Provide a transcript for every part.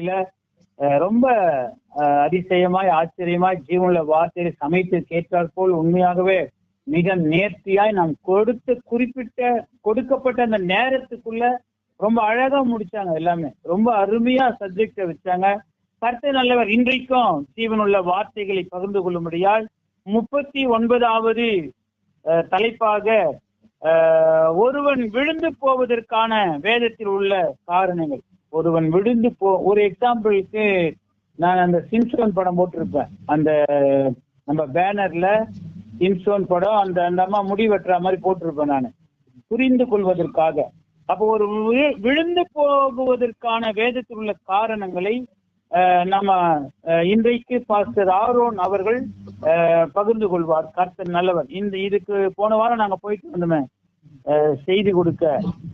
நாட்களில ரொம்ப அதிசயமாய் ஆச்சரியமாய் ஜீவனில் வார்த்தையை சமைத்து கேட்டால் போல் உண்மையாகவே மிக நேர்த்தியாய் நாம் கொடுத்த குறிப்பிட்ட கொடுக்கப்பட்ட அந்த நேரத்துக்குள்ள ரொம்ப அழகா முடிச்சாங்க எல்லாமே. ரொம்ப அருமையா சப்ஜெக்ட வச்சாங்க. கருத்து நல்லவர். இன்றைக்கும் ஜீவனுள்ள வார்த்தைகளை பகிர்ந்து கொள்ளும்படியால் முப்பத்தி ஒன்பதாவது தலைப்பாக ஒருவன் விழுந்து போவதற்கான வேதத்தில் உள்ள காரணங்கள். ஒருவன் விழுந்து போ ஒரு எக்ஸாம்பிளுக்கு நான் அந்த சிம்சோன் படம் போட்டிருப்பேன். அந்த நம்ம பேனர்ல சிம்சோன் படம் அந்த அந்த அம்மா முடி வெட்டுற மாதிரி போட்டிருப்பேன் நான். புரிந்து கொள்வதற்காக. அப்போ ஒரு விழுந்து போகுவதற்கான வேதத்தில் உள்ள காரணங்களை நம்ம அஹ், இன்றைக்கு பாஸ்டர் ஆரோன் அவர்கள் பகிர்ந்து கொள்வார். கர்த்தர் நல்லவர். இந்த இதுக்கு போன வாரம் நாங்க போயிட்டு வந்தோமே. செய்தி கொடுக்க.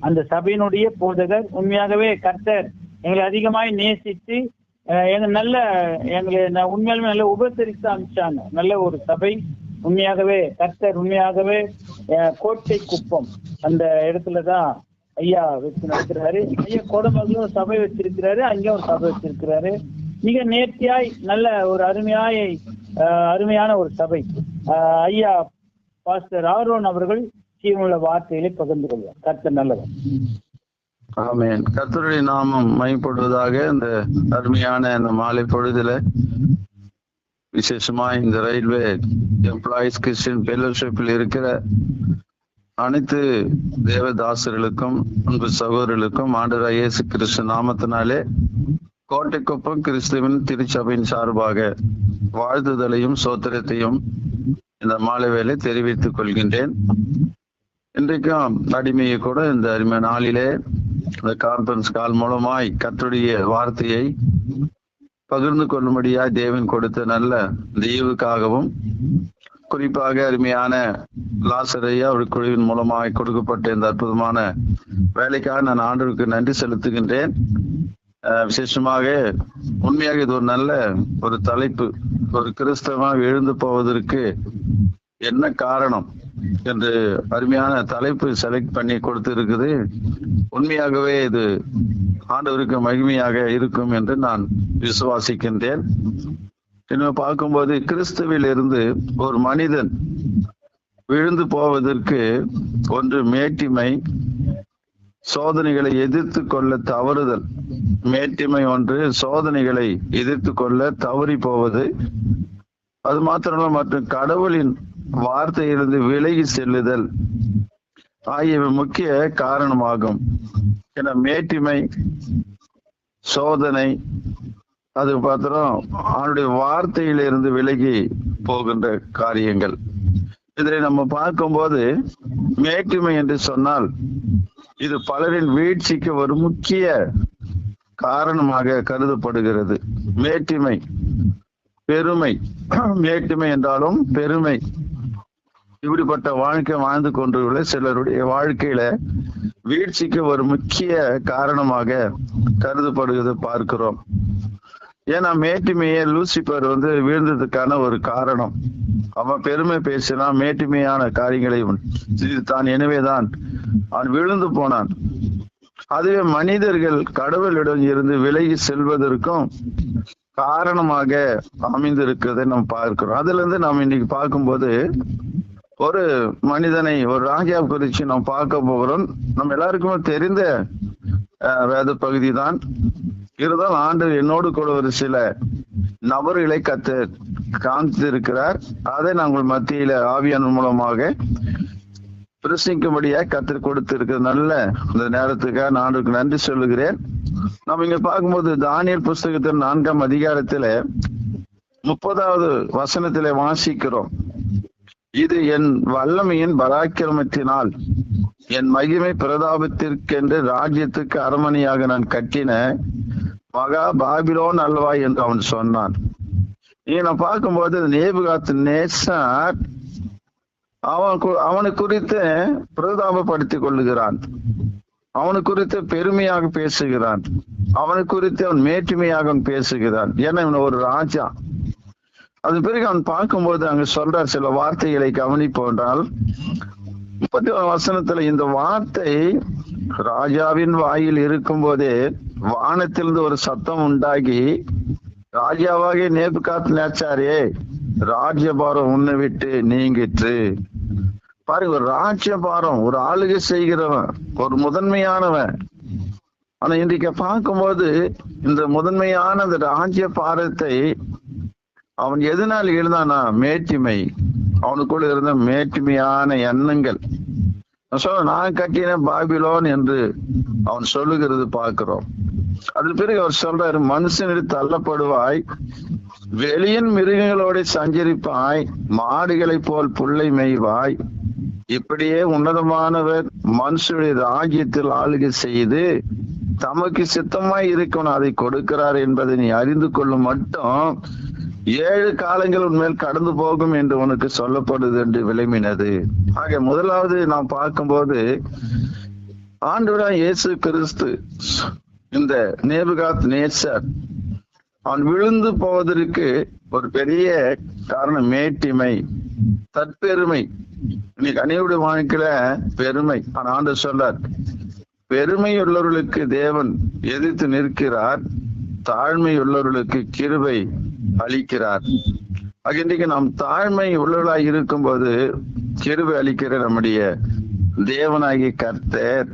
அந்த சபையினுடைய போதகர் உண்மையாகவே கர்த்தர் எங்களை அதிகமாய் நேசித்து அஹ், எங்க நல்ல எங்களை உண்மையாலுமே நல்ல உபசரித்து அனுப்பிச்சாங்க. நல்ல ஒரு சபை. உண்மையாகவே கர்த்தர் உண்மையாகவே கோட்டை குப்பம் அந்த இடத்துல தான் ஐயா வச்சு நடத்துறாரு. ஐயா கோடமகளும் சபை வச்சிருக்கிறாரு. அங்கேயும் ஒரு சபை வச்சிருக்கிறாரு. மிக நேர்த்தியாய் நல்ல ஒரு அருமையாய் அருமையான ஒரு சபை. ஐயா பாஸ்டர் ஆரோன் அவர்கள் ஜீவனுள்ள வார்த்தைகளை பகிர்ந்து கொள்வார். கர்த்தர் நல்லவர். ஆமேன். கத்தருடைய நாமம் மைப்படுவதாக இந்த அருமையான இந்த மாலை பொழுதுல விசேஷமா இந்த ரயில்வே எம்ப்ளாயிஸ் கிறிஸ்டின் ஃபெலோஷிப்பில் இருக்கிற அனைத்து தேவதாசர்களுக்கும் அன்பு சகோதரர்களுக்கும் ஆண்டவராய் இயேசு கிறிஸ்து நாமத்தினாலே கோட்டைக்குப்பம் கிறிஸ்துவின் திருச்சபையின் சார்பாக வாழ்த்துதலையும் சோத்திரத்தையும் இந்த மாலை வேலை தெரிவித்துக் கொள்கின்றேன். இன்றைக்கும் அடிமையை கூட இந்த அருமை நாளிலே இந்த கான்பரன்ஸ் கால் மூலமாய் கத்துடைய வார்த்தையை பகிர்ந்து கொள்ளும்படியாய் தேவன் கொடுத்த நல்ல தெய்வுக்காகவும் குறிப்பாக அருமையான லாசரையா ஒரு குழுவின் மூலமாய் கொடுக்கப்பட்ட இந்த அற்புதமான வேலைக்காக நான் ஆண்டவருக்கு நன்றி செலுத்துகின்றேன். விசேஷமாக உண்மையாக இது ஒரு நல்ல ஒரு தலைப்பு. ஒரு கிறிஸ்தவமாக எழுந்து போவதற்கு என்ன காரணம் என்று அருமையான தலைப்பு செலக்ட் பண்ணி கொடுத்து இருக்குது உண்மையாகவே இது ஆண்டவருக்கு மகிமையாக இருக்கும் என்று நான் விசுவாசிக்கின்றேன். இன்னும் பார்க்கும்போது கிறிஸ்துவில் இருந்து ஒரு மனிதன் விழுந்து போவதற்கு ஒன்று மேட்டிமை சோதனைகளை எதிர்த்து கொள்ள தவறுதல். மேட்டிமை ஒன்று சோதனைகளை எதிர்த்து கொள்ள தவறி போவது. அது மாத்திரமல்ல மற்றும் கடவுளின் வார்த்தையிலிருந்து விலகி செல்லுதல் ஆகியவை முக்கிய காரணமாகும். என மேட்டிமை சோதனை அது பார்த்தோம் அவனுடைய வார்த்தையிலிருந்து விலகி போகின்ற காரியங்கள். இதை நம்ம பார்க்கும்போது மேட்டிமை என்று சொன்னால் இது பலரின் வீழ்ச்சிக்கு ஒரு முக்கிய காரணமாக கருதப்படுகிறது. மேட்டிமை பெருமை. மேட்டுமை என்றாலும் பெருமை. இப்படிப்பட்ட வாழ்க்கை வாழ்ந்து கொண்டுள்ள சிலருடைய வாழ்க்கையில வீழ்ச்சிக்கு ஒரு முக்கிய காரணமாக கருதப்படுகிறது பார்க்கிறோம். ஏன்னா மேட்டுமையை லூசிபர் வந்து வீழ்ந்ததுக்கான ஒரு காரணம். அவன் பெருமை பேசினா மேட்டுமையான காரியங்களை தான் எனவேதான் அவன் விழுந்து போனான். அதுவே மனிதர்கள் கடவுளிடம் இருந்து விலகி செல்வதற்கும் காரணமாக அமைந்திருக்கிறதை நம்ம பார்க்கிறோம். அதுல இருந்து நாம் இன்னைக்கு பார்க்கும்போது ஒரு மனிதனை ஒரு ராஜா குறிச்சு நாம் பார்க்க போகிறோம். நம்ம எல்லாருக்குமே தெரிந்த அஹ், வேத பகுதி தான் இருந்தால் ஆண்டு என்னோடு கூட ஒரு சில நபர்களை கத்து காமித்திருக்கிறார் அதை நாங்கள் மத்தியில ஆவியான மூலமாக பிரசங்கிக்கும்படியாக கத்து கொடுத்திருக்கிற நல்ல இந்த நேரத்துக்காக நான் ஆண்டுக்கு நன்றி சொல்லுகிறேன். நம்ம இங்க பார்க்கும்போது தானியல் புஸ்தகத்தின் நான்காம் அதிகாரத்துல முப்பதாவது வசனத்திலே வாசிக்கிறோம். இது என் வல்லமையின் பராக்கிரமத்தினால் என் மகிமை பிரதாபத்திற்கென்று ராஜ்யத்துக்கு அரமணியாக நான் கட்டின மகா பாபிலோன் அல்வா என்று அவன் சொன்னான். இங்க நான் பார்க்கும்போது நேபுகாத்து நேசார் அவன் கு- அவனை குறித்து பிரதாபப்படுத்திக் கொள்ளுகிறான். அவனு குறித்து பெருமையாக பேசுகிறான். அவனை குறித்து அவன் மேற்றுமையாக பேசுகிறான். ஏன்னா இவன் ஒரு ராஜா. அது பிறகு அவன் பார்க்கும்போது அங்க சொல்றார் சில வார்த்தைகளை கவனிப்போன்றால் முப்பத்தி ஒரு வசனத்துல இந்த வார்த்தை ராஜாவின் வாயில் இருக்கும் போதே வானத்திலிருந்து ஒரு சத்தம் உண்டாகி ராஜாவாகிய நேபுகாத் நேச்சாரே ராஜ்யபாரம் உன்னை விட்டு நீங்கிற்று. பாருங்க ஒரு ராஜ்யபாரம் ஒரு ஆளுகை செய்கிறவன் ஒரு முதன்மையானவன். ஆனா இன்றைக்கு பார்க்கும்போது இந்த முதன்மையான அந்த ராஜ்ய பாரத்தை அவன் எதனால் இருந்தானா மேட்டிமை. அவனுக்குள்ள இருந்த மேட்டிமையான எண்ணங்கள். நான் கட்டின பாபிலோன் என்று அவன் சொல்லுகிறது பார்க்கிறோம். அதன் பிறகு அவர் சொல்றாரு மனுஷனிடம் தள்ளப்படுவாய் வெளியின் மிருகங்களோட சஞ்சரிப்பாய் மாடுகளைப் போல் புல்லை மெய்வாய். இப்படியே உன்னதமானவர் மனுஷனுடைய ராஜ்யத்தில் ஆளுகை செய்து தமக்கு சித்தமாய் இருக்கணும் அதை கொடுக்கிறார் என்பதை நீ அறிந்து கொள்ளும் மட்டும் ஏழு காலங்கள் உன்மேல் கடந்து போகும் என்று உனக்கு சொல்லப்படுது என்று விளம்பினது. ஆக முதலாவது நாம் பார்க்கும்போது ஆண்டவரா இயேசு கிறிஸ்து இந்த நேபுகாத் நேசர் அவன் விழுந்து போவதற்கு ஒரு பெரிய காரணம் மேட்டிமை தற்பெருமை. இன்னைக்கு அனைவருடைய வாழ்க்கையில பெருமை. ஆனா ஆண்டு சொல்றார் பெருமை உள்ளவர்களுக்கு தேவன் எதிர்த்து நிற்கிறார். தாழ்மை உள்ளவர்களுக்கு கிருபை அளிக்கிறார். ஆக இன்றைக்கு நாம் தாழ்மை உள்ளவர்களாய் இருக்கும்போது கிருபை அளிக்கிற நம்முடைய தேவனாகி கர்த்தர்.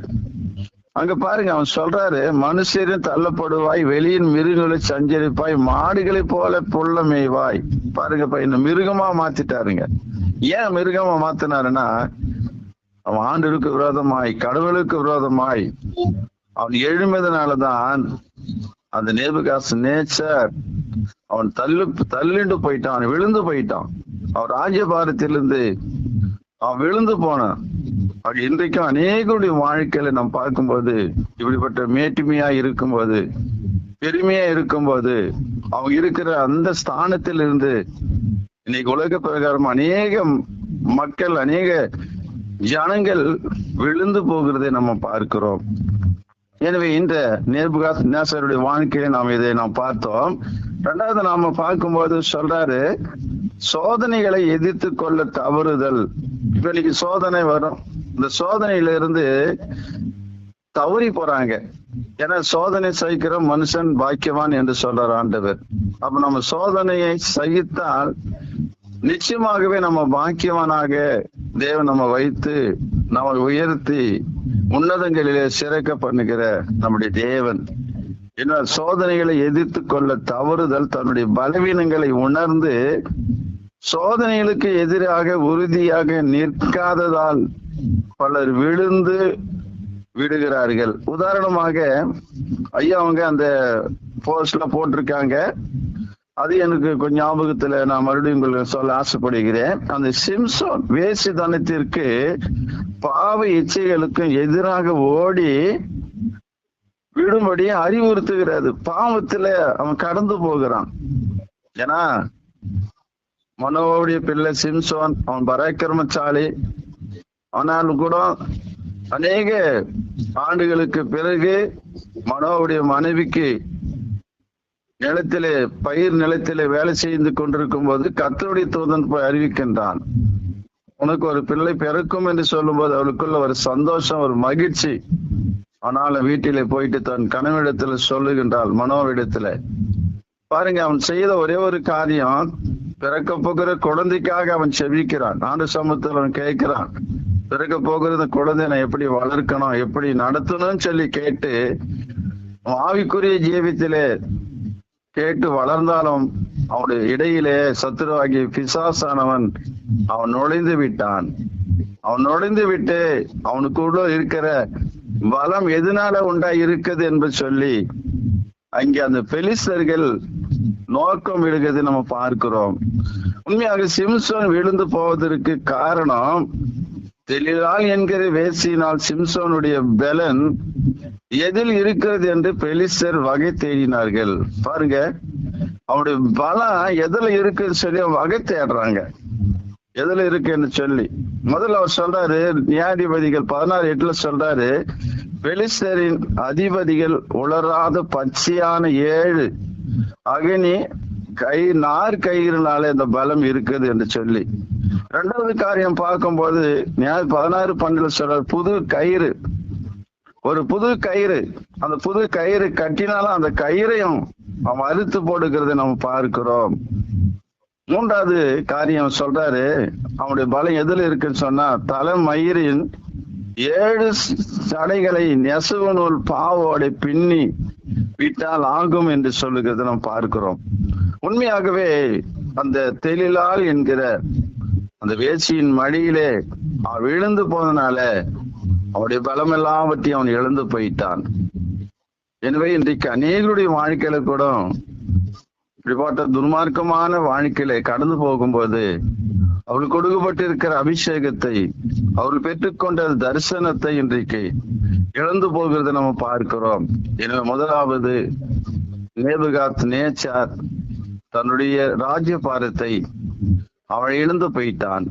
அங்க பாருங்க அவன் சொல்றாரு மனுஷரின் தள்ளப்படுவாய் வெளியின் மிருகங்களை சஞ்சரிப்பாய் மாடுகளை போல புள்ள மேய்வாய். பாருங்க இப்ப இந்த மிருகமா மாத்திட்டாருங்க. ஏன் மிருகமா மாத்தினாருன்னா அவன் ஆண்டுக்கு விரோதமாய் கடவுளுக்கு விரோதமாய் அவன் எழுமதனாலதான் அந்த நேபுகாசு நேச்சர் அவன் தள்ளு தள்ளிண்டு போயிட்டான் அவன் விழுந்து போயிட்டான். அவன் ராஜபாரத்திலிருந்து அவன் விழுந்து போனான். அப்படி இன்றைக்கும் அநேகருடைய வாழ்க்கையில நாம் பார்க்கும்போது இப்படிப்பட்ட மேட்டுமையா இருக்கும்போது பெருமையா இருக்கும்போது அவங்க இருக்கிற அந்த ஸ்தானத்திலிருந்து இன்னைக்கு உலக பிரகாரம் அநேக மக்கள் அநேக ஜனங்கள் விழுந்து போகிறதை நம்ம பார்க்கிறோம். எனவே இந்த நேர்புகாஸ் நேசருடைய வாழ்க்கையை நாம் இதை நாம் பார்த்தோம். ரெண்டாவது நாம பார்க்கும்போது சொல்றாரு சோதனைகளை எதிர்த்து கொள்ள தவறுதல். இப்ப இன்னைக்கு சோதனை வரும். இந்த சோதனையில இருந்து தவறி போறாங்க. ஏன்னா சோதனை சகிக்கிற மனுஷன் பாக்கியவான் என்று சொல்றார் ஆண்டவர். அப்ப நம்ம சோதனையை சகித்தால் நிச்சயமாகவே நம்ம பாக்கியவானாக தேவன் நம்ம வைத்து நம்ம உயர்த்தி உன்னதங்களிலே சிறக்க பண்ணுகிற நம்முடைய தேவன். என்ன சோதனைகளை எதிர்த்து கொள்ள தவறுதல் தன்னுடைய பலவீனங்களை உணர்ந்து சோதனைகளுக்கு எதிராக உறுதியாக நிற்காததால் பலர் விழுந்து விடுகிறார்கள். உதாரணமாக ஐயா அவங்க அந்த போஸ்ட்ல போட்டிருக்காங்க. அது எனக்கு கொஞ்சம் ஞாபகத்துல நான் மறுபடியும் உங்களுக்கு சொல்ல ஆசைப்படுகிறேன். அந்த சிம்சோன் வேசித்தனத்திற்கு பாவ இச்சைகளுக்கும் எதிராக ஓடி விடும்படி அறிவுறுத்துகிறது. பாவத்துல அவன் கடந்து போகிறான். ஏன்னா மனோவுடைய பிள்ளை சிம்சோன் அவன் பராக்கிரமச்சாலி ஆனாலும் கூட அநேக ஆண்டுகளுக்கு பிறகு மனோவுடைய மனைவிக்கு நிலத்திலே பயிர் நிலத்திலே வேலை செய்து கொண்டிருக்கும் போது கத்தருடைய தூதன் போய் அறிவிக்கின்றான். உனக்கு ஒரு பிள்ளை பிறக்கும் என்று சொல்லும்போது அவளுக்குள்ள ஒரு சந்தோஷம் ஒரு மகிழ்ச்சி. ஆனாலும் வீட்டிலே போயிட்டு தன் கனவிடத்துல சொல்லுகின்றாள் மனோவிடத்துல. பாருங்க அவன் செய்த ஒரே ஒரு காரியம் பிறக்க போகிற குழந்தைக்காக அவன் செவிக்கிறான் ஆண்டு சமூகத்தில் அவன் கேட்கிறான் பிறக்க போகிற குழந்தை நான் எப்படி வளர்க்கணும் எப்படி நடத்தணும்னு சொல்லி கேட்டு ஆவிக்குரிய ஜீவித்திலே கேட்டு வளர்ந்தாலும் அவனுடைய இடையிலே சத்துருவாகி பிசாசானவன் அவன் நுழைந்து விட்டான். அவன் நுழைந்து விட்டு அவனுக்குள்ள இருக்கிற பலம் எதனால உண்டா இருக்குது என்று சொல்லி அங்கே அந்த பெலிஸ்தர்கள் நோக்கம் விடுகிறது நம்ம பார்க்கிறோம். உண்மையாக சிம்சோன் விழுந்து போவதற்கு காரணம் தெளிவால் என்கிற வேசியினால் சிம்சோனுடைய பலன் எதில் இருக்கிறது என்று பெலிசர் வகை தேடினார்கள். பாருங்க அவனுடைய பலம் எதுல இருக்குன்னு சொல்லி வகை தேடுறாங்க. எதுல இருக்குன்னு சொல்லி. முதல்ல அவர் சொல்றாரு நியாயாதிபதிகள் பதினாறு எட்டுல சொல்றாரு பெலிஸ்தரின் அதிபதிகள் உளராத பச்சையான ஏழு அகனி கை நார் கயிறுனால இந்த பலம் இருக்குது என்று சொல்லி. ரெண்டாவது காரியம் பார்க்கும்போது நியாய பதினாறு பன்னெண்டுல சொல்றாரு புது கயிறு. ஒரு புது கயிறு. அந்த புது கயிறு கட்டினாலும் அந்த கயிறையும் அவன் அறுத்து போடுகிறதை நம்ம பார்க்கிறோம். மூன்றாவது காரியம் சொல்றாரு. அவனுடைய பலம் எதுல இருக்குன்னு சொன்னா தலைமயிரின் ஏழு சடைகளை நெசவு நூல் பாவோட பின்னி விட்டால் ஆகும் என்று சொல்லுகிறத நாம் பார்க்கிறோம். உண்மையாகவே அந்த தெளிலால் என்கிற அந்த வேசியின் மடியிலே விழுந்து போனதுனால அவருடைய பலம் எல்லாவற்றையும் அவன் இழந்து போயிட்டான். எனவே இன்றைக்கு அநேகருடைய வாழ்க்கையில கூட இப்படிப்பட்ட துர்மார்க்கமான வாழ்க்கையில கடந்து போகும்போது அவர்கள் கொடுக்கப்பட்டிருக்கிற அபிஷேகத்தை அவர்கள் பெற்றுக்கொண்ட தரிசனத்தை இன்றைக்கு இழந்து போகிறதை நம்ம பார்க்கிறோம். எனவே முதலாவது நேபுகாத் நேச்சார் தன்னுடைய ராஜ்ய பாரத்தை அவள் இழந்து போயிட்டான்.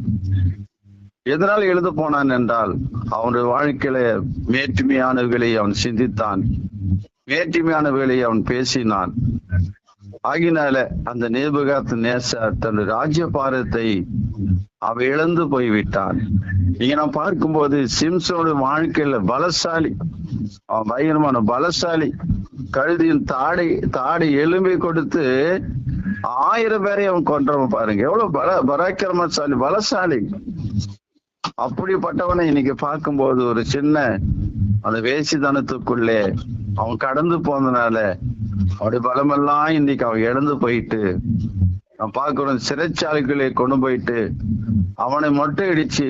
எதனால் எழுந்து போனான் என்றால் அவனுடைய வாழ்க்கையில மேற்றுமையானவர்களை அவன் சிந்தித்தான். மேற்றுமையானவர்களை அவன் பேசினான். ஆகினால அந்த நேபுகாத் நேசர் தன்னுடைய ராஜ்ய பாரத்தை அவன் இழந்து போய்விட்டான். இங்க நான் பார்க்கும்போது சிம்சோட வாழ்க்கையில பலசாலி அவன் பயங்கரமான பலசாலி கழுதியின் தாடை தாடை எலும்பை கொடுத்து ஆயிரம் பேரை அவன் கொன்றவன் பாருங்க. எவ்வளவு பல பராக்கிரமசாலி பலசாலி. அப்படிப்பட்டவனை இன்னைக்கு பார்க்கும்போது ஒரு சின்ன அந்த வேசிதனத்துக்குள்ளே அவன் கடந்து போனதுனால அவருடைய பலமெல்லாம் இன்னைக்கு அவன் இழந்து போயிட்டு நான் பார்க்கிறோம் சிறைச்சாலைக்குள்ளே கொண்டு போயிட்டு அவனை மொட்டை அடிச்சு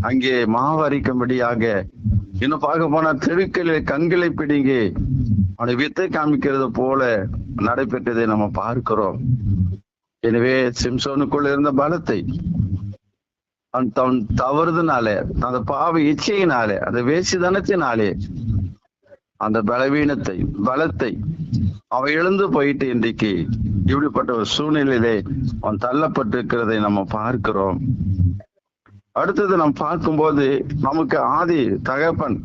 அங்கே மாவரிக்கும்படியாக இன்னும் பார்க்க போனா தெருக்களில் கண்களை பிடுங்கி அவனை வித்தை காமிக்கிறது போல நடைபெற்றதை நம்ம பார்க்கிறோம். எனவே சிம்சோனுக்குள்ள இருந்த பலத்தை அவன் தன் தவறுதனாலே அந்த பாவ இச்சையினாலே அந்த வேசிதனத்தினாலே அந்த பலவீனத்தை பலத்தை அவன் எழுந்து போயிட்டு இன்றைக்கு இப்படிப்பட்ட ஒரு சூழ்நிலையிலே அவன் தள்ளப்பட்டிருக்கிறதை நம்ம பார்க்கிறோம். அடுத்தது நாம் பார்க்கும்போது நமக்கு ஆதி தகப்பன்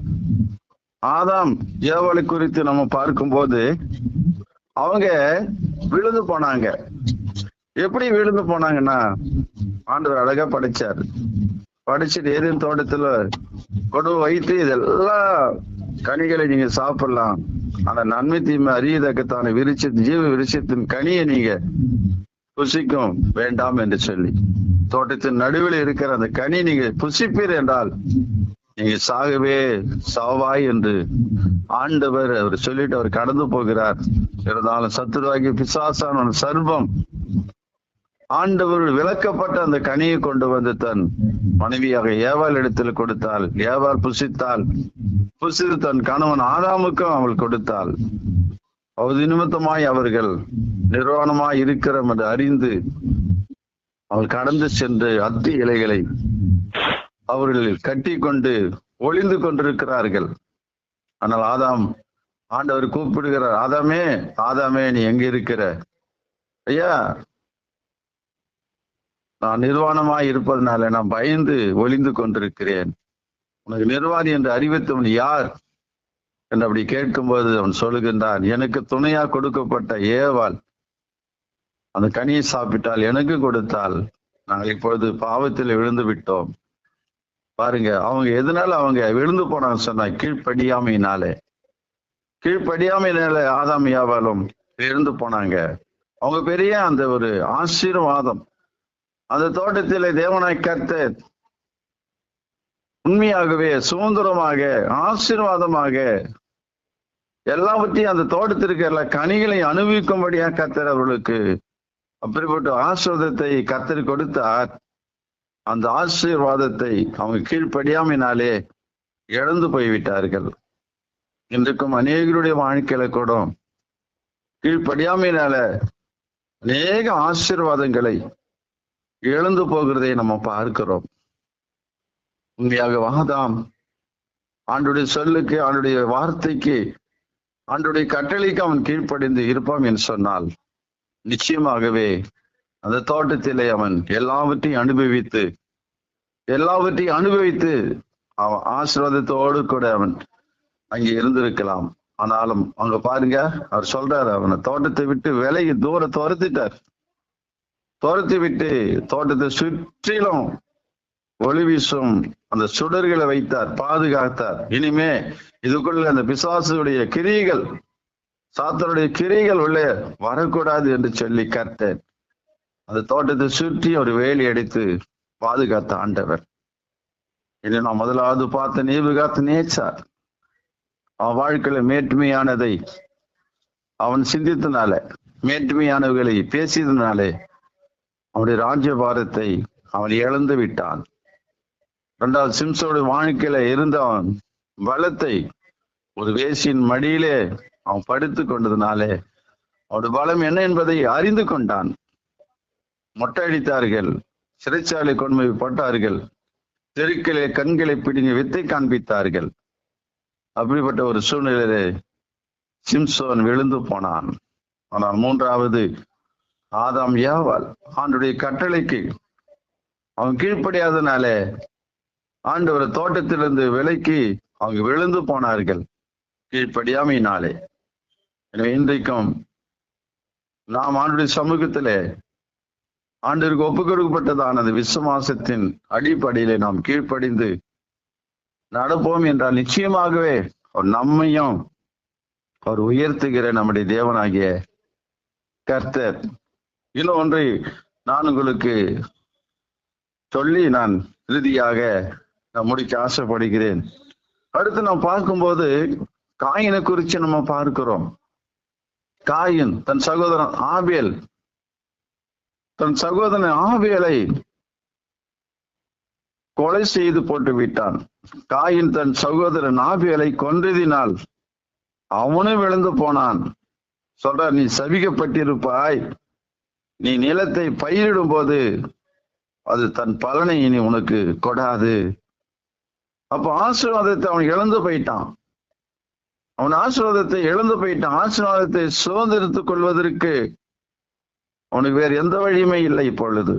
ஆதாம் ஏவலை குறித்து நம்ம பார்க்கும்போது அவங்க விழுந்து போனாங்க. எப்படி விழுந்து போனாங்கன்னா ஆண்டவர் அழகா படைச்சாரு. படைச்சிட்டு ஏதேன் தோட்டத்துல கொடு வைத்து இதெல்லாம் கனிகளை நீங்க சாப்பிடலாம். ஆனா நன்மை தீமை அறியதக்கத்தான விருச்சி ஜீவ விருச்சத்தின் கனியை நீங்க புசிக்கும். வேண்டாம் என்று சொல்லி. தோட்டத்தின் நடுவில் இருக்கிற அந்த கனி நீங்க புசிப்பீர் என்றால் நீங்க சாகவே சாவாய் என்று ஆண்டவர் அவர் சொல்லிட்டு அவர் கடந்து போகிறார். இருந்தாலும் சத்துருவாகி பிசாசான சர்வம் ஆண்டவர் விளக்கப்பட்ட அந்த கனியை கொண்டு வந்து தன் மனைவியாக ஏவாள் இடத்தில் கொடுத்தால் ஏவாள் புசித்தால் புசித்து தன் கணவன் ஆதாமுக்கும் அவள் கொடுத்தாள் அவது நிமித்தமாய் அவர்கள் நிர்வாணமாய் இருக்கிறோம் என்று அறிந்து அவள் கடந்து சென்று அத்தி இலைகளை அவர்கள் கட்டி கொண்டு ஒளிந்து கொண்டிருக்கிறார்கள். ஆனால் ஆதாம் ஆண்டவர் கூப்பிடுகிறார் ஆதாமே ஆதாமே நீ எங்க இருக்கிற? ஐயா நான் நிர்வாணமாய் இருப்பதனால நான் பயந்து ஒளிந்து கொண்டிருக்கிறேன். உனக்கு நிர்வாணி என்று அறிவித்தவன் யார்? என்று அப்படி கேட்கும்போது அவன் சொல்லுகின்றான் எனக்கு துணையா கொடுக்கப்பட்ட ஏவாள். அந்த கனியை சாப்பிட்டால் எனக்கு கொடுத்தால் நாங்கள் இப்பொழுது பாவத்தில் விழுந்து விட்டோம். பாருங்க அவங்க எதனால அவங்க விழுந்து போனாங்க சொன்னா கீழ்ப்படியாமையினாலே. கீழ்ப்படியாமையினால ஆதாமியாவாலும் விழுந்து போனாங்க. அவங்க பெரிய அந்த ஒரு ஆசீர்வாதம். அந்த தோட்டத்திலே தேவனாய் கத்த உண்மையாகவே சுதந்திரமாக ஆசீர்வாதமாக எல்லாவற்றையும் அந்த தோட்டத்திற்கு எல்லா கனிகளை அனுபவிக்கும்படியா கத்தர் அவர்களுக்கு அப்படிப்பட்ட ஆசீர்வாதத்தை கத்தர் கொடுத்தார். அந்த ஆசீர்வாதத்தை அவங்க கீழ்ப்படியாமினாலே இழந்து போய்விட்டார்கள். இன்றைக்கும் அநேகருடைய வாழ்க்கையில கூட கீழ்ப்படியாமையினால அநேக ஆசீர்வாதங்களை இழந்து போகிறதை நம்ம பார்க்கிறோம். உண்மையாக வாதாம். ஆண்டுடைய சொல்லுக்கு ஆண்டுடைய வார்த்தைக்கு ஆண்டுடைய கட்டளைக்கு அவன் கீழ்ப்படிந்து இருப்பான் என்று சொன்னால் நிச்சயமாகவே அந்த தோட்டத்திலே அவன் எல்லாவற்றையும் அனுபவித்து எல்லாவற்றையும் அனுபவித்து அவன் ஆசீர்வாதத்தோடு கூட அவன் அங்கே இருந்திருக்கலாம். ஆனாலும் அங்க பாருங்க அவர் சொல்றாரு அவனை தோட்டத்தை விட்டு விலகி தூர துரத்திட்டார் துரத்தி விட்டு தோட்டத்தை சுற்றிலும் ஒளி வீசும் அந்த சுடர்களை வைத்தார் பாதுகாத்தார். இனிமே இதுக்குள்ள அந்த பிசாசுடைய கிரிகள் சாத்தனுடைய கிரிகள் உள்ளே வரக்கூடாது என்று சொல்லி கர்த்தர் அந்த தோட்டத்தை சுற்றி ஒரு வேலி அடித்து பாதுகாத்த ஆண்டவர். இனி நான் முதலாவது பார்த்த நீவுகாத்து நேச்சார். அவன் வாழ்க்கையில மேட்மையானதை அவன் சிந்தித்தனால மேட்மையானவர்களை பேசியதுனாலே அவனுடைய ராஜ்யபாரத்தை அவன் இழந்து விட்டான். இரண்டாவது சிம்சோட வாழ்க்கையில இருந்த அவன் பலத்தை ஒரு வேசியின் மடியிலே அவன் படுத்து கொண்டதுனாலே அவனுடைய பலம் என்ன என்பதை அறிந்து கொண்டான். மொட்டையடித்தார்கள் சிறைச்சாலை கொண்டு போட்டார்கள் தெருக்கிலே கண்களை பிடிங்க வித்தை காண்பித்தார்கள். அப்படிப்பட்ட ஒரு சூழ்நிலையிலே சிம்சோன் விழுந்து போனான். ஆனால் மூன்றாவது ஆதாம் யாவால் ஆண்டுடைய கட்டளைக்கு அவன் கீழ்ப்படியாதனால ஆண்டவர் தோட்டத்திலிருந்து விலைக்கு அவங்க விழுந்து போனார்கள். கீழ்ப்படியாமையினாலே. எனவே இன்றைக்கும் நாம் ஆண்டுடைய சமூகத்திலே ஆண்டிற்கு ஒப்பு கொடுக்கப்பட்டதான அந்த விசுவாசத்தின் அடிப்படையிலே நாம் கீழ்ப்படிந்து நடப்போம் என்றால் நிச்சயமாகவே அவர் நம்மையும் அவர் உயர்த்துகிற நம்முடைய தேவனாகிய கர்த்தர் இன்னும் ஒன்றை நான் உங்களுக்கு சொல்லி நான் இறுதியாக நான் முடிக்க ஆசைப்படுகிறேன். அடுத்து நாம் பார்க்கும்போது காயினை குறித்து நம்ம பார்க்கிறோம். காயின் தன் சகோதரன் ஆபேல் தன் சகோதரன் ஆபேலை கொலை செய்து போட்டு விட்டான் காயின் தன் சகோதரன் ஆபேலை கொன்றதினால் அவனும் விழுந்து போனான். சொல்ற நீ சபிக்கப்பட்டிருப்பாய். நீ நிலத்தை பயிரிடும் போது அது தன் பலனை இனி உனக்கு கொடாது. அப்ப ஆசீர்வாதத்தை அவன் இழந்து போயிட்டான். அவன் ஆசீர்வாதத்தை இழந்து போயிட்டான். ஆசீர்வாதத்தை சுதந்திரத்துக் கொள்வதற்கு அவனுக்கு வேறு எந்த வழியுமே இல்லை இப்பொழுது.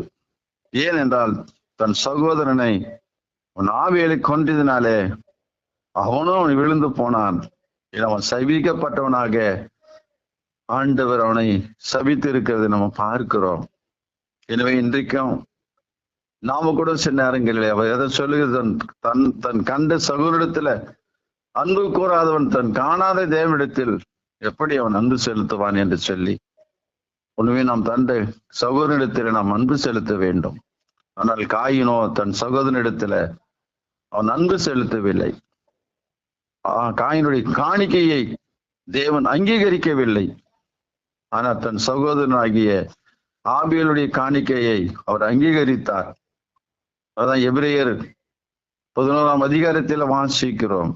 ஏனென்றால் தன் சகோதரனை உன் ஆவியலை கொன்றதினாலே அவனும் அவன் விழுந்து போனான். அவன் சைவிக்கப்பட்டவனாக ஆண்டவர் அவனை சபித்து இருக்கிறதை நம்ம பார்க்கிறோம். எனவே இன்றைக்கும் நாம கூட சில நேரங்களில் அவர் எதை சொல்லுகிறது? தன் தன் கண்ட சகோதரத்துல அன்பு கூறாதவன் தன் காணாத தேவனிடத்தில் எப்படி அவன் அன்பு செலுத்துவான் என்று சொல்லி உண்மையை நாம் தந்த சகோதரனிடத்தில் நாம் அன்பு செலுத்த வேண்டும். ஆனால் காயினோ தன் சகோதரனிடத்துல அவன் அன்பு செலுத்தவில்லை. காயினுடைய காணிக்கையை தேவன் அங்கீகரிக்கவில்லை. ஆனால் தன் சகோதரனாகிய ஆபியலுடைய காணிக்கையை அவர் அங்கீகரித்தார். அதான் எபிரேயர் பதினோராம் அதிகாரத்தில் வாசிக்கிறோம்.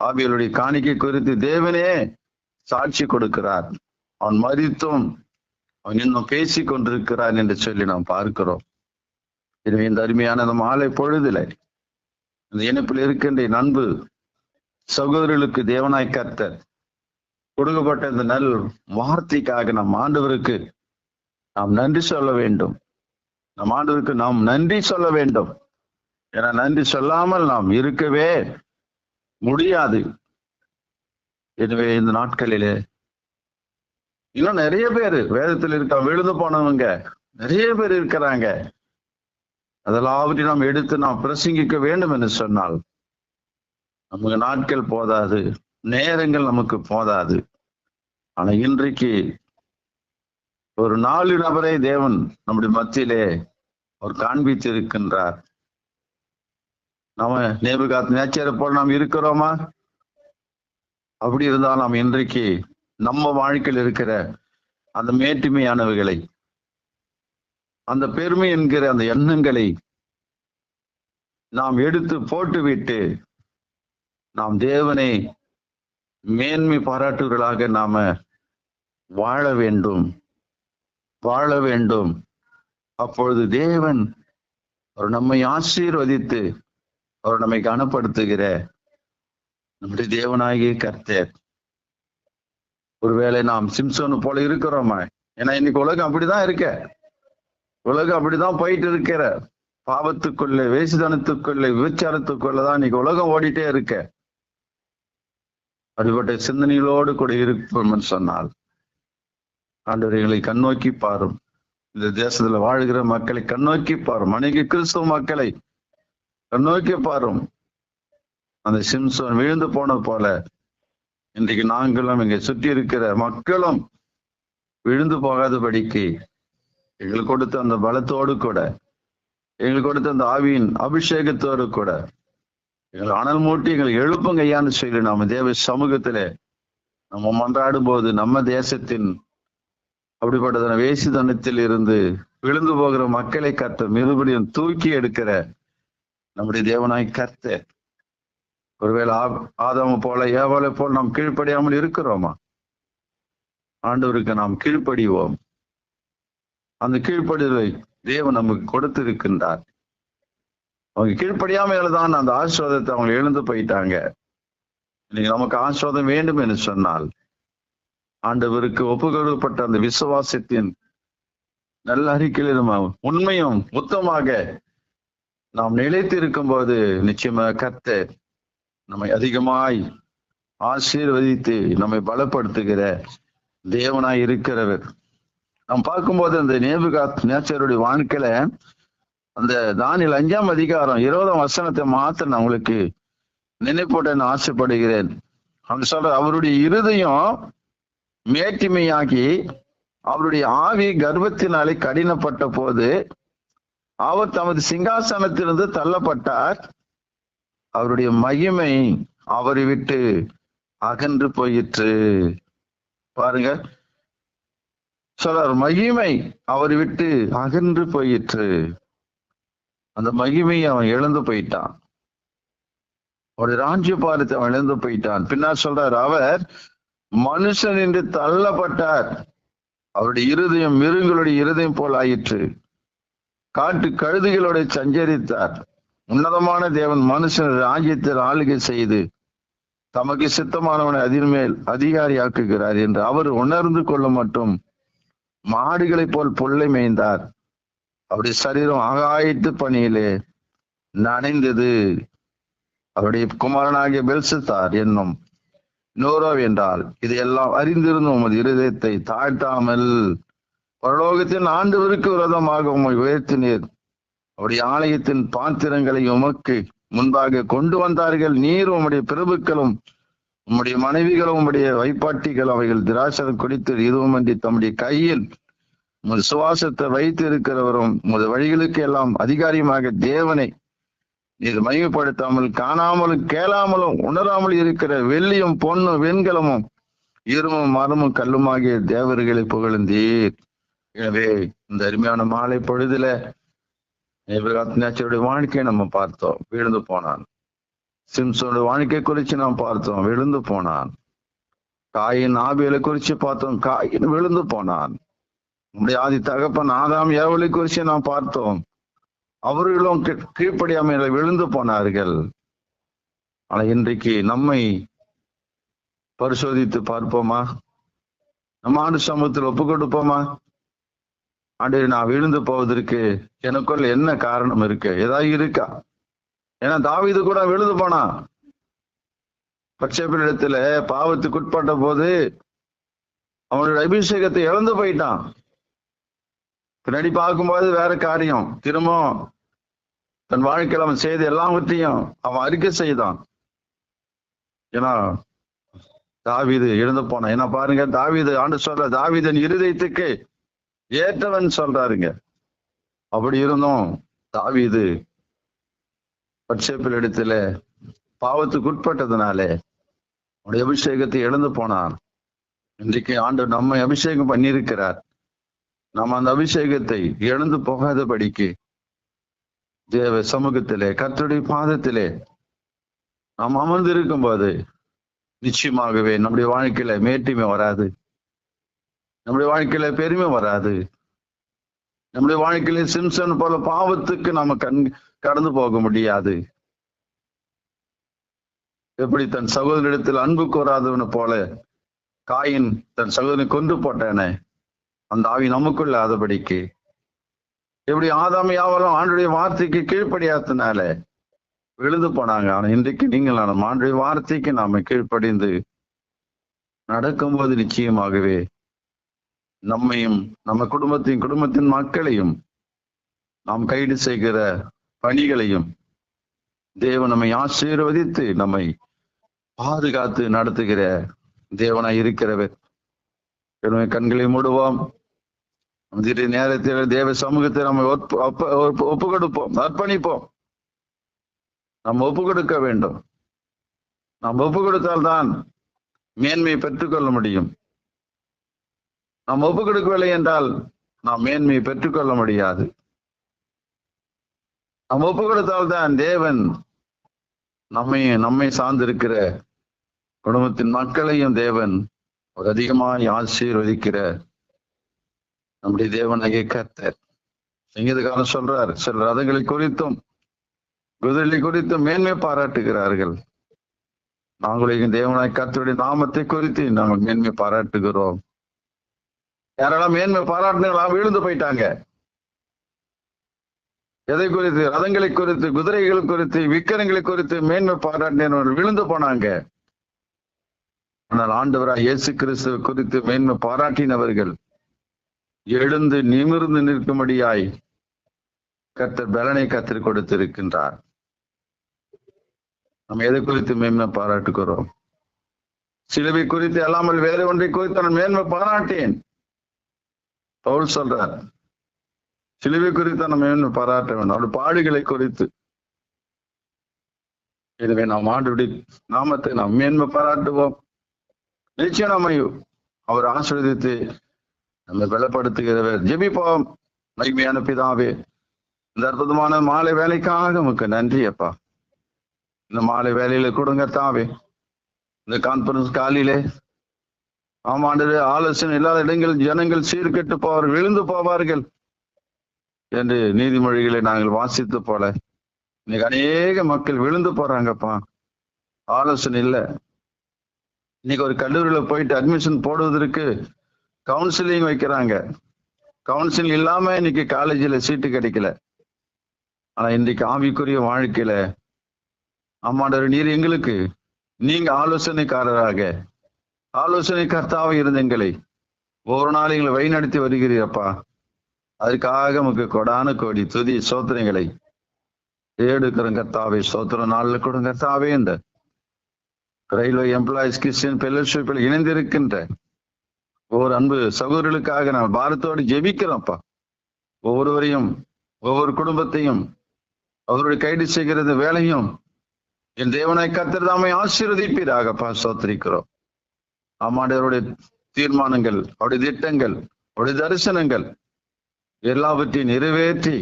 ஆபியலுடைய காணிக்கை குறித்து தேவனே சாட்சி கொடுக்கிறார். அவன் மறித்தும் அவன் இன்னும் பேசி கொண்டிருக்கிறான் என்று சொல்லி நாம் பார்க்கிறோம். எனவே இந்த அருமையான இந்த மாலை பொழுதுல இந்த இணைப்பில் இருக்கின்ற நண்பு சகோதரர்களுக்கு தேவனாய் கர்த்தர் கொடுக்கப்பட்ட இந்த நல் வார்த்தைக்காக நம் ஆண்டவருக்கு நாம் நன்றி சொல்ல வேண்டும். நம் ஆண்டவருக்கு நாம் நன்றி சொல்ல வேண்டும். ஏன்னா நன்றி சொல்லாமல் நாம் இருக்கவே முடியாது. எனவே இந்த நாட்களிலே இன்னும் நிறைய பேர் வேதத்தில் இருக்க விழுந்து போனவங்க நிறைய பேர் இருக்கிறாங்க. அதெல்லாம் நாம் எடுத்து நாம் பிரசங்கிக்க வேண்டும் என்று சொன்னால் நமக்கு நாட்கள் போதாது நேரங்கள் நமக்கு போதாது. ஆனா இன்றைக்கு ஒரு நாலு நபரை தேவன் நம்முடைய மத்தியிலே அவர் காண்பித்திருக்கின்றார். நாம நேபுகாத் நேச்சரை போல நாம் இருக்கிறோமா? அப்படி இருந்தால் நாம் இன்றைக்கு நம்ம வாழ்க்கையில் இருக்கிற அந்த மேட்டுமையானவைகளை அந்த பெருமை என்கிற அந்த எண்ணங்களை நாம் எடுத்து போட்டுவிட்டு நாம் தேவனை மேன்மை பாராட்டுகளாக நாம வாழ வேண்டும் வாழ வேண்டும். அப்பொழுது தேவன் அவர் நம்மை ஆசீர்வதித்து அவர் நம்மை கனப்படுத்துகிற நம்முடைய தேவனாகிய கர்த்தர். ஒருவேளை நாம் சிம்சோனு போல இருக்கிறோமா? ஏன்னா இன்னைக்கு உலகம் அப்படிதான் இருக்க. உலகம் அப்படிதான் போயிட்டு இருக்கிற. பாவத்துக்குள்ள வேசிதனத்துக்குள்ள விபச்சாரத்துக்குள்ளதான் இன்னைக்கு உலகம் ஓடிட்டே இருக்க. அப்படிப்பட்ட சிந்தனைகளோடு கூட இருப்போம் என்று சொன்னால் ஆண்டவர்களை கண்ணோக்கி பாரும். இந்த தேசத்துல வாழ்கிற மக்களை கண்ணோக்கி பாரும். அநேக கிறிஸ்துவ மக்களை கண்ணோக்கி பாரும். அந்த சிம்சோன் விழுந்து போனது போல இன்றைக்கு நாங்களும் இங்க சுற்றி இருக்கிற மக்களும் விழுந்து போகாதபடிக்கு எங்களுக்கு கொடுத்த அந்த பலத்தோடு கூட எங்களுக்கு கொடுத்த அந்த ஆவியின் அபிஷேகத்தோடு கூட எங்களை அனல் மூட்டி எங்களை எழுப்புங்க ஐயான்னு சொல்லி நாம தேவ சமூகத்திலே நம்ம மன்றாடும் போது நம்ம தேசத்தின் அப்படிப்பட்டதான வேசிதனத்தில் இருந்து விழுந்து போகிற மக்களை கத்த மறுபடியும் தூக்கி எடுக்கிற நம்முடைய தேவனாய் கர்த்த. ஒருவேளை ஆதாம போல ஏவாளை போல் நாம் கீழ்ப்படியாமல் இருக்கிறோமா? ஆண்டவருக்கு நாம் கீழ்ப்படிவோம். அந்த கீழ்ப்படிதலை தேவன் நமக்கு கொடுத்திருக்கின்றார். அவங்க கீழ்ப்படியாமையில தான் அந்த ஆசிர்வாதத்தை அவங்க எழுந்து போயிட்டாங்க. இன்னைக்கு நமக்கு ஆசிர்வாதம் வேண்டும் என்று சொன்னால் ஆண்டவருக்கு ஒப்புக்கொடுக்கப்பட்ட அந்த விசுவாசத்தின் நல்ல அறிக்கையிலும் நம்ம உண்மையும் மொத்தமாக நாம் நிலைத்து இருக்கும்போது நிச்சயமாக கத்த நம்மை அதிகமாய் ஆசீர்வதித்து நம்மை பலப்படுத்துகிற தேவனாய் இருக்கிறவர். நாம் பார்க்கும்போது அந்த நேபுகாத் நேச்சருடைய வாழ்க்கையில அந்த தானியல் அஞ்சாம் அதிகாரம் இருபதாம் வசனத்தை மாத்த நான் உங்களுக்கு நினைப்போட்ட நான் ஆசைப்படுகிறேன். அவங்க சொல்ற அவருடைய இருதயம் மேட்டிமையாகி அவருடைய ஆவி கர்ப்பத்தினாலே கடினப்பட்ட போது அவர் தமது சிங்காசனத்திலிருந்து தள்ளப்பட்டார். அவருடைய மகிமை அவரை விட்டு அகன்று போயிற்று. பாருங்க. சொல்றார் மகிமை அவரை விட்டு அகன்று போயிற்று. அந்த மகிமையை அவன் இழந்து போயிட்டான். அவருடைய ராஜ்ய பாரத்தை அவன் இழந்து போயிட்டான். பின்னால் சொல்றார் அவர் மனுஷன் என்று தள்ளப்பட்டார். அவருடைய இருதயம் மிருங்களுடைய இருதயம் போல் ஆயிற்று. காட்டு கழுதுகளோட சஞ்சரித்தார். உன்னதமான தேவன் மனுஷன் ராஜ்யத்தில் ஆளுகை செய்து தமக்கு சித்தமானவனை அதிர்மேல் அதிகாரியாக்குகிறார் என்று அவர் உணர்ந்து கொள்ள மட்டும் மாடுகளைப் போல் பொல்லை மேய்ந்தார். அவருடைய சரீரம் ஆகாயத்து பணியிலே நனைந்தது. அவருடைய குமாரனாகிய பெல்சுத்தார் என்னும் நோரோ என்றால் இது எல்லாம் அறிந்திருந்தும் உமது இருதயத்தை தாழ்த்தாமல் பரலோகத்தின் ஆண்டவருக்கு விரோதமாக உம்மை உயர்த்தினீர். அவருடைய ஆலயத்தின் பாத்திரங்களை உமக்கு முன்பாக கொண்டு வந்தார்கள். நீர் உம்முடைய பிரபுக்களும் உம்முடைய மனைவிகளும் உம்முடைய வைப்பாட்டிகள் அவைகள் திராட்சரம் குடித்து இதுவுமன்றி தம்முடைய கையில் உமது சுவாசத்தை வைத்து இருக்கிறவரும் உமது வழிகளுக்கு எல்லாம் அதிகாரியமாக தேவனை இது மகிமைப்படுத்தாமல் காணாமலும் கேளாமலும் உணராமல் இருக்கிற வெள்ளியும் பொண்ணும் வெண்கலமும் இருமும் மரமும் கல்லுமாகிய தேவர்களை புகழ்ந்தீர். எனவே இந்த அருமையான மாலை பொழுதுல நேச்சருடைய வாழ்க்கையை நம்ம பார்த்தோம். விழுந்து போனான். சிம்சோட வாழ்க்கை குறித்து நாம் பார்த்தோம். விழுந்து போனான். காயின் ஆபியலை குறித்து பார்த்தோம். காயின் விழுந்து போனான். நம்முடைய ஆதி தகப்பன் ஆதாம் ஏவலை குறித்து நாம் பார்த்தோம். அவர்களும் கீ- கீழ்ப்படியாமையில விழுந்து போனார்கள். ஆனா இன்றைக்கு நம்மை பரிசோதித்து பார்ப்போமா? நம்ம ஆண்டு சமூகத்தில் ஒப்பு கொடுப்போமா ஆண்டு நான் விழுந்து போவதற்கு எனக்குள்ள என்ன காரணம் இருக்கு? ஏதாவது இருக்கா? ஏன்னா தாவிது கூட விழுந்து போனான் பட்சப்பிடத்துல பாவத்துக்கு உட்பட்ட போது அவனுடைய அபிஷேகத்தை இழந்து போயிட்டான். பின்னாடி பார்க்கும்போது வேற காரியம். திரும்பவும் தன் வாழ்க்கையில் அவன் செய்த எல்லாவற்றையும் அவன் அறிக்கை செய்தான். ஏன்னா தாவிது இழந்து போனான். ஏன்னா பாருங்க தாவீது ஆண்டு சொல்ற தாவீதன் இருதயத்துக்கு ஏற்றவன் சொல்றாருங்க. அப்படி இருந்தும் தாவிது பட்சேப்பில் இடத்துல பாவத்துக்கு உட்பட்டதுனாலே அவனுடைய அபிஷேகத்தை இழந்து போனான். இன்றைக்கு ஆண்டு நம்மை அபிஷேகம் பண்ணியிருக்கிறார். நாம் அந்த அபிஷேகத்தை இழந்து போகாதபடிக்கு தேவ சமூகத்திலே கத்தருடைய பாதத்திலே நாம் அமர்ந்திருக்கும் போது நிச்சயமாகவே நம்முடைய வாழ்க்கையில மேட்டிமை வராது. நம்முடைய வாழ்க்கையில பெருமை வராது. நம்முடைய வாழ்க்கையில சிம்சன் போல பாவத்துக்கு நாம கண் கடந்து போக முடியாது. எப்படி தன் சகோதரிடத்தில் அன்பு கோராதவனை போல காயின் தன் சகோதரனை கொண்டு போட்டானே அந்த ஆவி நமக்குள்ள ஆதபடிக்கு. எப்படி ஆதாம யாவரும் ஆண்டுடைய வார்த்தைக்கு கீழ்ப்படியாதனால விழுந்து போனாங்க. ஆனா இன்றைக்கு நீங்கள் நாம் ஆண்டுடைய வார்த்தைக்கு நாம கீழ்ப்படிந்து நடக்கும்போது நிச்சயமாகவே நம்மையும் நம்ம குடும்பத்தையும் குடும்பத்தின் மக்களையும் நாம் கைது செய்கிற பணிகளையும் தேவன் நம்மை ஆசீர்வதித்து நம்மை பாதுகாத்து நடத்துகிற தேவனாய் இருக்கிறவர். கண்களை மூடுவோம். இந்த நேரத்தில் தேவ சமூகத்தை நம்ம ஒப்பு ஒப்பு- ஒப்பு- கொடுப்போம் அர்ப்பணிப்போம். நாம் ஒப்பு கொடுக்க வேண்டும். நாம் ஒப்பு கொடுத்தால்தான் மேன்மையை பெற்றுக்கொள்ள முடியும். நாம் ஒப்பு கொடுக்கவில்லை என்றால் நாம் மேன்மையை பெற்றுக்கொள்ள முடியாது. நாம் ஒப்பு கொடுத்தால்தான் தேவன் நம்மை நம்மை சார்ந்திருக்கிற குடும்பத்தின் மக்களையும் தேவன் ஒரு அதிகமாய் ஆசீர்வதிக்கிற நம்முடைய தேவனாகிய கர்த்தர். சங்கீதக்காரன் சொல்றார் சில ரதங்களை குறித்தும் குதிரை குறித்தும் மேன்மை பாராட்டுகிறார்கள். நாங்களுடைய தேவனாய் கர்த்தருடைய நாமத்தை குறித்து நாங்கள் மேன்மை பாராட்டுகிறோம். யாரெல்லாம் மேன்மை பாராட்டினா விழுந்து போயிட்டாங்க. எதை குறித்து? ரதங்களை குறித்து குதிரைகள் குறித்து விக்கிரங்களை குறித்து மேன்மை பாராட்டினவர்கள் விழுந்து போனாங்க. ஆனால் ஆண்டவராய் இயேசு கிறிஸ்துவ குறித்து மேன்மை பாராட்டினவர்கள் எழுந்து நிமிர்ந்து நிற்கும்படியாய் கர்த்தர் பலனை கத்தர் கொடுத்திருக்கின்றார். நம்ம எதை குறித்து மேன்மை பாராட்டுகிறோம்? சிலுவை குறித்து அல்லாமல் வேறு ஒன்றை குறித்து நான் மேன்மை பாராட்டேன். பவுல் சொல்றார் சிலுவை குறித்து நம்ம மேன்மை பாராட்ட வேண்டும். அவருடைய பாடுகளை குறித்து. எனவே நாம் ஆண்டுடைய நாமத்தை நாம் மேன்மை பாராட்டுவோம். நிச்சயம் நம்மை அவர் ஆசிர்வதித்து நம்மை பலப்படுத்துகிறவர். ஜெபிப்போம். மகிமையான பிதாவே இந்த அற்புதமான மாலை வேலைக்காக உமக்கு நன்றி அப்பா. இந்த மாலை வேலையில கொடுங்க தாவே. இந்த கான்பரன்ஸ் காலையிலே ஆமாண்டு ஆலோசனை இல்லாத இடங்களில் ஜனங்கள் சீர்கெட்டு போவார்கள் விழுந்து போவார்கள் என்று நீதிமொழிகளை நாங்கள் வாசித்து போல. இன்னைக்கு அநேக மக்கள் விழுந்து போறாங்கப்பா. ஆலோசனை இல்லை. இன்னைக்கு ஒரு கல்லூரியில போயிட்டு அட்மிஷன் போடுவதற்கு கவுன்சிலிங் வைக்கிறாங்க. கவுன்சிலிங் இல்லாம இன்னைக்கு காலேஜில் சீட்டு கிடைக்கல. ஆனா இன்றைக்கு ஆவிக்குரிய வாழ்க்கையில ஆமாண்டவர் நீர் எங்களுக்கு. நீங்க ஆலோசனைக்காரராக. ஆலோசனை கர்த்தாவை இருந்த எங்களை. ஒவ்வொரு நாளும் எங்களை வழிநடத்தி வருகிறீரப்பா. அதுக்காக நமக்கு கொடான கோடி துதி சோத்திரங்களை ஏடுக்கிறோம் கர்த்தாவே. சோத்திர நாளில் கொடுங்க கர்த்தாவே. இந்த ரயில்வே எம்ப்ளாயிஸ் கிறிஸ்டியன் ஃபெலோஷிப்பில் இணைந்திருக்கின்ற ஒவ்வொரு அன்பு சகோதரர்களுக்காக நான் பாரத்தோடு ஜெபிக்கிறோம்ப்பா. ஒவ்வொருவரையும் ஒவ்வொரு குடும்பத்தையும் அவருடைய கைது செய்கிறது வேலையும் என் தேவனாய் கர்த்தர் தாமை ஆசீர்வதிப்பீராகப்பா சோத்திரிக்கிறோம் ஆமாண்டவருடைய தீர்மானங்கள் அவருடைய திட்டங்கள் அவருடைய தரிசனங்கள் எல்லாவற்றையும் நிறைவேற்றி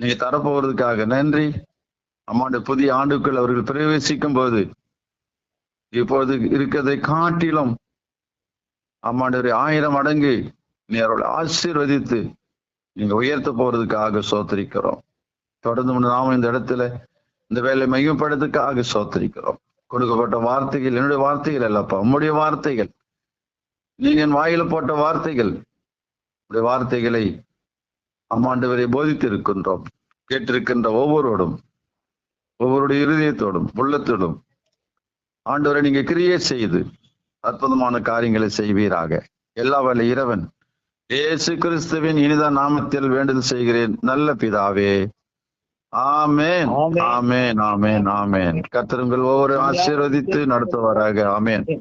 நீங்க தரப்போவதற்காக நன்றி. அம்மாண்ட புதிய ஆண்டுக்குள் அவர்கள் பிரவேசிக்கும் போது இப்போது இருக்கிறதை காட்டிலும் அம்மாண்டவரை ஆயிரம் மடங்கு நீ அவர்களை ஆசீர்வதித்து நீங்க உயர்த்த போறதுக்காக சோத்தரிக்கிறோம். தொடர்ந்து நாம இந்த இடத்துல இந்த வேலை மையப்படுறதுக்காக சோத்தரிக்கிறோம். கொடுக்கப்பட்ட வார்த்தைகள் என்னுடைய வார்த்தைகள் அல்லப்பா உம்முடைய வார்த்தைகள். நீங்க என் வாயில போட்ட வார்த்தைகள். உடைய வார்த்தைகளை அம்மாண்டவரை போதித்து இருக்கின்றோம் கேட்டிருக்கின்ற ஒவ்வொருவரும் ஒவ்வொருடைய இருதயத்தோடும் உள்ளத்தோடும். ஆண்டவரை நீங்க கிரியே செய்து அற்புதமான காரியங்களை செய்வீராக. எல்லா வல்ல இறைவன் இயேசு கிறிஸ்துவின் இனிதான் நாமத்தில் வேண்டுதல் செய்கிறேன். நல்ல பிதாவே. ஆமேன். ஆமென். ஆமேன் ஆமேன் உங்கள் ஒவ்வொரு ஆசீர்வதித்து நடத்துவாராக. ஆமேன்.